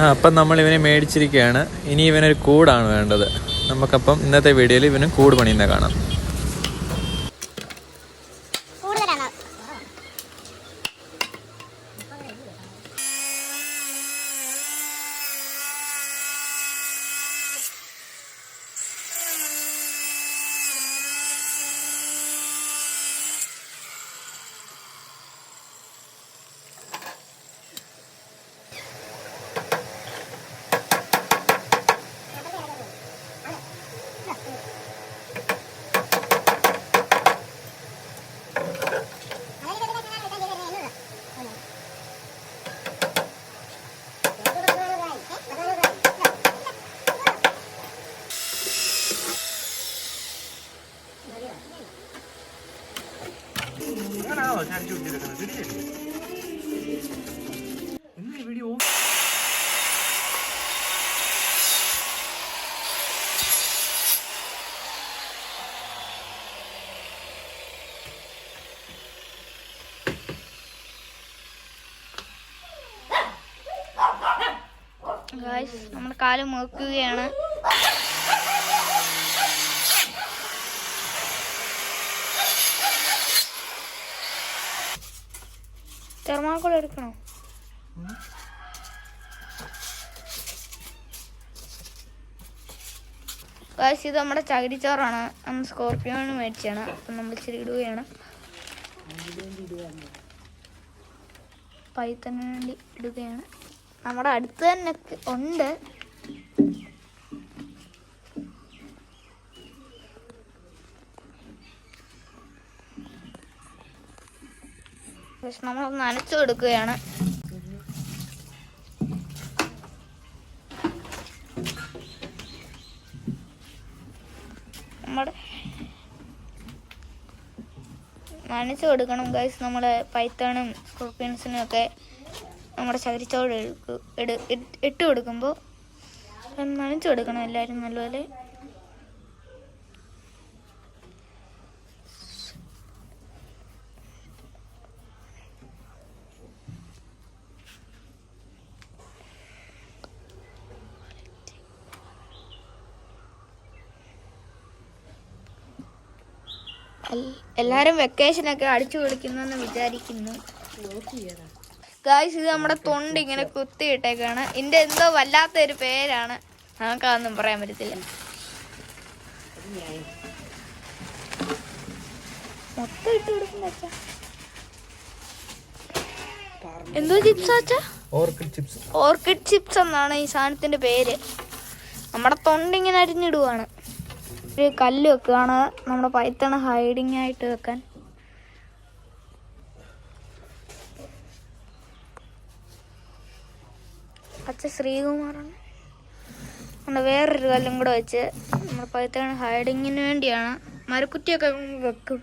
ആ അപ്പം നമ്മൾ ഇവനെ മേടിച്ചിരിക്കുകയാണ് ഇനി ഇവനൊരു കൂടാണ് വേണ്ടത്. നമുക്കപ്പം ഇന്നത്തെ വീഡിയോയിൽ ഇവന് കൂട് പണിയുന്ന കാണാം. ഗായ്സ് നമ്മുടെ കാൽ മുറുക്കുകയാണ്. തെർമാക്കോൾ എടുക്കണോ? ഗായ്സ് ഇത് നമ്മുടെ ചകിരിച്ചോറാണ്. നമ്മൾ സ്കോർപ്പിയോണ് മേടിച്ചാണ്. അപ്പം നമ്മൾ ഇച്ചിരി ഇടുകയാണ്. പൈത്തനു വേണ്ടി ഇടുകയാണ്. നമ്മുടെ അടുത്ത് തന്നെ ഉണ്ട്. പക്ഷെ നമ്മൾ നനച്ചു കൊടുക്കുകയാണ്. നമ്മുടെ നനച്ചു കൊടുക്കണം ഗൈസ് നമ്മുടെ പൈത്തണും സ്കോർപ്പിയൻസിനും ഒക്കെ നമ്മുടെ ചകിരിച്ചോട് ഇട്ട് കൊടുക്കുമ്പോൾ നനച്ചു കൊടുക്കണം എല്ലാവരും നല്ലപോലെ. എല്ലാരും വെക്കേഷനൊക്കെ അടിച്ചു പൊളിക്കുന്നെന്ന് വിചാരിക്കുന്നു. ഗായ്സ് ഇത് നമ്മുടെ തൊണ്ട് ഇങ്ങനെ കുത്തിയിട്ടേക്കാണ്. എന്റെ എന്തോ വല്ലാത്തൊരു പേരാണ്. നമുക്കതൊന്നും പറയാൻ പറ്റത്തില്ല. മൊത്തം ഇട്ട് കൊടുക്കുന്ന എന്തോ ചിപ്സ് അച്ഛാ? ഓർക്കിഡ് ചിപ്സ് ഓർക്കിഡ് ചിപ്സ് എന്നാണ് ഈ സാധനത്തിന്റെ പേര്. നമ്മുടെ തൊണ്ടിങ്ങനെ അരിഞ്ഞിടുവാണ്. ഒരു കല്ല് വെക്കുകയാണ്. നമ്മുടെ പൈത്തണ ഹൈഡിങ് ആയിട്ട് വെക്കാൻ. അച്ഛ ശ്രീകുമാറാണ്. നമ്മുടെ വേറൊരു കല്ലും കൂടെ വെച്ച് നമ്മുടെ പൈത്തണ ഹൈഡിങ്ങിന് വേണ്ടിയാണ്. മരക്കുറ്റിയൊക്കെ വെക്കും.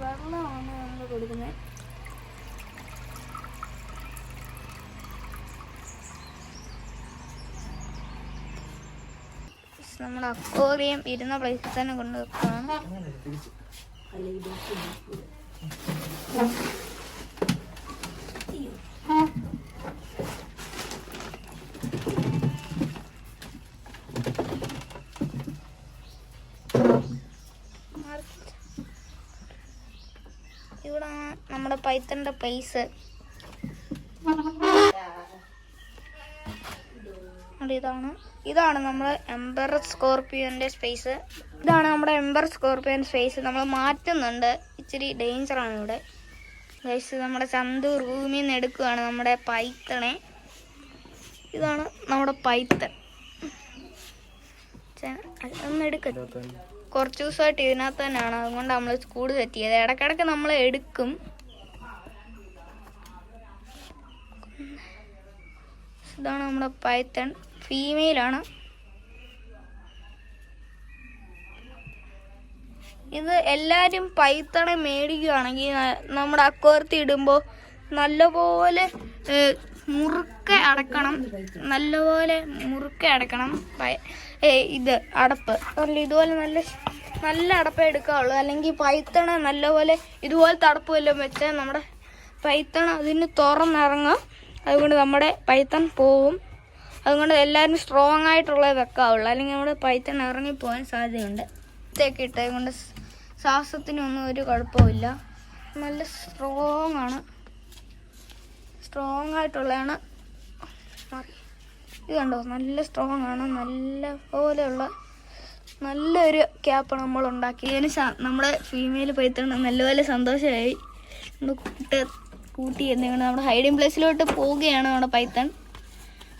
വെള്ളമാണ് നമ്മൾ കൊടുക്കുന്നത്. നമ്മൾ അക്കോറിയം ഇരുന്ന പ്ലേസിൽ തന്നെ കൊണ്ട് വെക്കുകയാണ് ഇവിടെ നമ്മുടെ പൈത്തന്റെ പ്ലേസ് ഇതാണ്. ഇതാണ് നമ്മുടെ എംബർ സ്കോർപ്പിയോന്റെ സ്പേസ് ഇതാണ് നമ്മുടെ എംബർ സ്കോർപ്പിയൻ സ്പേസ് നമ്മൾ മാറ്റുന്നുണ്ട്. ഇച്ചിരി ഡേഞ്ചറാണ് ഇവിടെ. ഗൈസ് നമ്മുടെ ചന്തു റൂമിൽ നിന്ന് എടുക്കുകയാണ് നമ്മുടെ പൈത്തണെ. ഇതാണ് നമ്മുടെ പൈത്തൺ. ചെ- ഒന്ന് എടുക്ക. കുറച്ച് ദിവസമായിട്ട് ഇതിനകത്ത് തന്നെയാണ്. അതുകൊണ്ട് നമ്മൾ കൂട് സെറ്റ് ഇടക്കിടക്ക് നമ്മൾ എടുക്കും. ഇതാണ് നമ്മുടെ പൈത്തൺ. ഫീമെയിലാണ് ഇത് എല്ലാവരും പൈത്തണ മേടിക്കുകയാണെങ്കിൽ നമ്മുടെ അക്കോർത്തി ഇടുമ്പോൾ നല്ലപോലെ മുറുക്ക അടക്കണം. നല്ലപോലെ മുറുക്കെ അടക്കണം. ഇത് അടപ്പ്. അല്ല ഇതുപോലെ നല്ല നല്ല അടപ്പ് എടുക്കാവുള്ളൂ. അല്ലെങ്കിൽ പൈത്തണ നല്ലപോലെ ഇതുപോലത്തെ അടപ്പ് വല്ലതും വെച്ചാൽ നമ്മുടെ പൈത്തണ അതിന് തുറന്നിറങ്ങും. അതുകൊണ്ട് നമ്മുടെ പൈത്തൺ പോവും. അതുകൊണ്ട് എല്ലാവരും സ്ട്രോങ് ആയിട്ടുള്ളത് വെക്കാവുള്ളൂ. അല്ലെങ്കിൽ നമ്മുടെ പൈത്തൺ ഇറങ്ങിപ്പോകാൻ സാധ്യതയുണ്ട്. ഇതൊക്കെ ഇട്ടത് കൊണ്ട് ശ്വാസത്തിനൊന്നും ഒരു കുഴപ്പമില്ല നല്ല സ്ട്രോങ് ആണ്. സ്ട്രോങ് ആയിട്ടുള്ളതാണ്. ഇത് കണ്ടോ? നല്ല സ്ട്രോങ് ആണ്. നല്ല പോലെയുള്ള നല്ലൊരു ക്യാപ്പ് നമ്മൾ ഉണ്ടാക്കി നമ്മുടെ ഫീമെയിൽ പൈത്തൺ നല്ലപോലെ സന്തോഷമായി കൂട്ടി എന്തെങ്കിലും നമ്മുടെ ഹൈഡിങ് പ്ലേസിലോട്ട് പോവുകയാണ് നമ്മുടെ പൈത്തൺ.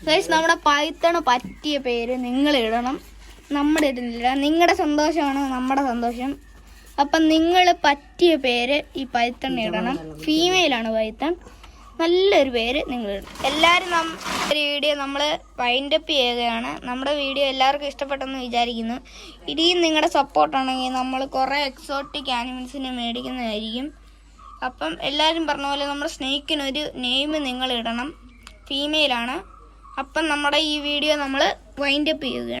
ഗൈസ് നമ്മുടെ പൈത്തണ് പറ്റിയ പേര് നിങ്ങൾ ഇടണം. നമ്മുടെ ഇടുന്നില്ല നിങ്ങളുടെ സന്തോഷമാണ് നമ്മുടെ സന്തോഷം. അപ്പം നിങ്ങൾ പറ്റിയ പേര് ഈ പൈത്തൺ ഇടണം. ഫീമെയിലാണ് പൈത്തൺ. നല്ലൊരു പേര് നിങ്ങൾ എല്ലാവരും നം ഒരു വീഡിയോ നമ്മൾ വൈൻഡപ്പ് ചെയ്യുകയാണ്. നമ്മുടെ വീഡിയോ എല്ലാവർക്കും ഇഷ്ടപ്പെട്ടെന്ന് വിചാരിക്കുന്നു. ഇനിയും നിങ്ങളുടെ സപ്പോർട്ടാണെങ്കിൽ നമ്മൾ കുറേ എക്സോട്ടിക് ആനിമൽസിനെ മേടിക്കുന്നതായിരിക്കും. അപ്പം എല്ലാവരും പറഞ്ഞ പോലെ നമ്മുടെ സ്നേഹിക്കിനൊരു നെയിം നിങ്ങൾ ഇടണം. ഫീമെയിലാണ് അപ്പം നമ്മുടെ ഈ വീഡിയോ നമ്മൾ വൈൻഡപ്പ് ചെയ്യുകയാണ്.